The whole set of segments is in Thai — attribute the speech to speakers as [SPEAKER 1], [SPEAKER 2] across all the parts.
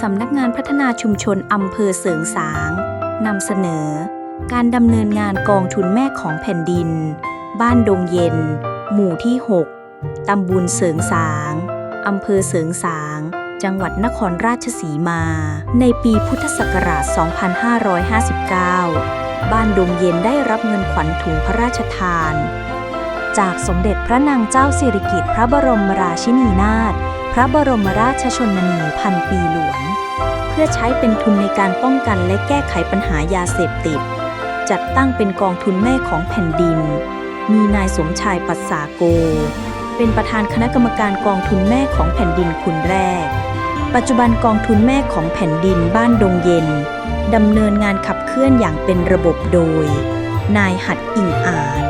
[SPEAKER 1] สำนักงานพัฒนาชุมชนอำเภอเสริงสางนำเสนอ การดำเนินงานกองทุนแม่ของแผ่นดิน บ้านดงเย็น หมู่ที่ 6 ตำบลเสริงสางอำเภอเสริงสาง จังหวัดนครราชสีมา ในปีพุทธศักราช 2559 บ้านดงเย็นได้รับเงินขวัญถุงพระราชทาน จากสมเด็จพระนางเจ้าสิริกิติ์พระบรมราชินีนาถ พระบรมราชชนนีพันปีหลวง เพื่อใช้เป็นทุนในการป้องกันและแก้ไขปัญหายาเสพติด จัดตั้งเป็นกองทุนแม่ของแผ่นดิน มีนายสมชายปัสสาโก เป็นประธานคณะกรรมการกองทุนแม่ของแผ่นดินคุณแรก ปัจจุบันกองทุนแม่ของแผ่นดินบ้านดงเย็นดำเนินงานขับเคลื่อนอย่างเป็นระบบโดย นายหัดอิงอาจ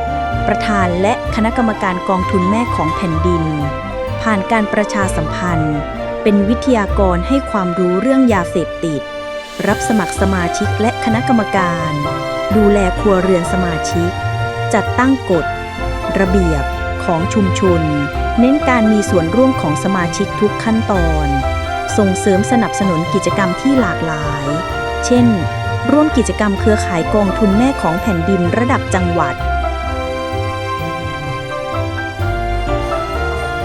[SPEAKER 1] ประธานและคณะกรรมการกองทุนแม่ของแผ่นดิน ผ่านการประชาสัมพันธ์ เป็นวิทยากรให้ความรู้เรื่องยาเสพติด รับสมัครสมาชิกและคณะกรรมการ ดูแลครัวเรือนสมาชิก จัดตั้งกฎ ระเบียบของชุมชน เน้นการมีส่วนร่วมของสมาชิกทุกขั้นตอน ส่งเสริมสนับสนุนกิจกรรมที่หลากหลาย เช่น ร่วมกิจกรรมเครือข่ายกองทุนแม่ของแผ่นดินระดับจังหวัด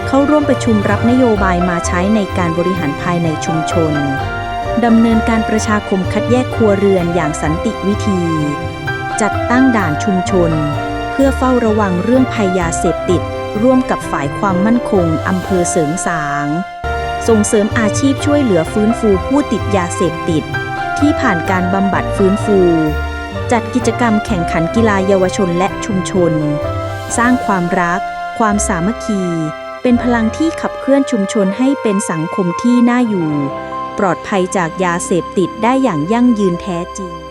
[SPEAKER 1] เข้าร่วมประชุมรับนโยบายมาใช้ในการบริหารภายในชุมชนดำเนินการประชาคมคัดแยกครัวเรือนอย่างสันติวิธี จัดตั้งด่านชุมชน เพื่อเฝ้าระวังเรื่องภัยยาเสพติด ร่วมกับฝ่ายความมั่นคงอำเภอเสริงสาง ส่งเสริมอาชีพช่วยเหลือฟื้นฟูผู้ติดยาเสพติด ที่ผ่านการบำบัดฟื้นฟู จัดกิจกรรมแข่งขันกีฬาเยาวชนและชุมชน สร้างความรัก ความสามัคคี เป็นพลังที่ขับเคลื่อนชุมชนให้เป็นสังคมที่น่าอยู่ ปลอดภัยจากยาเสพติดได้อย่างยั่งยืนแท้จริง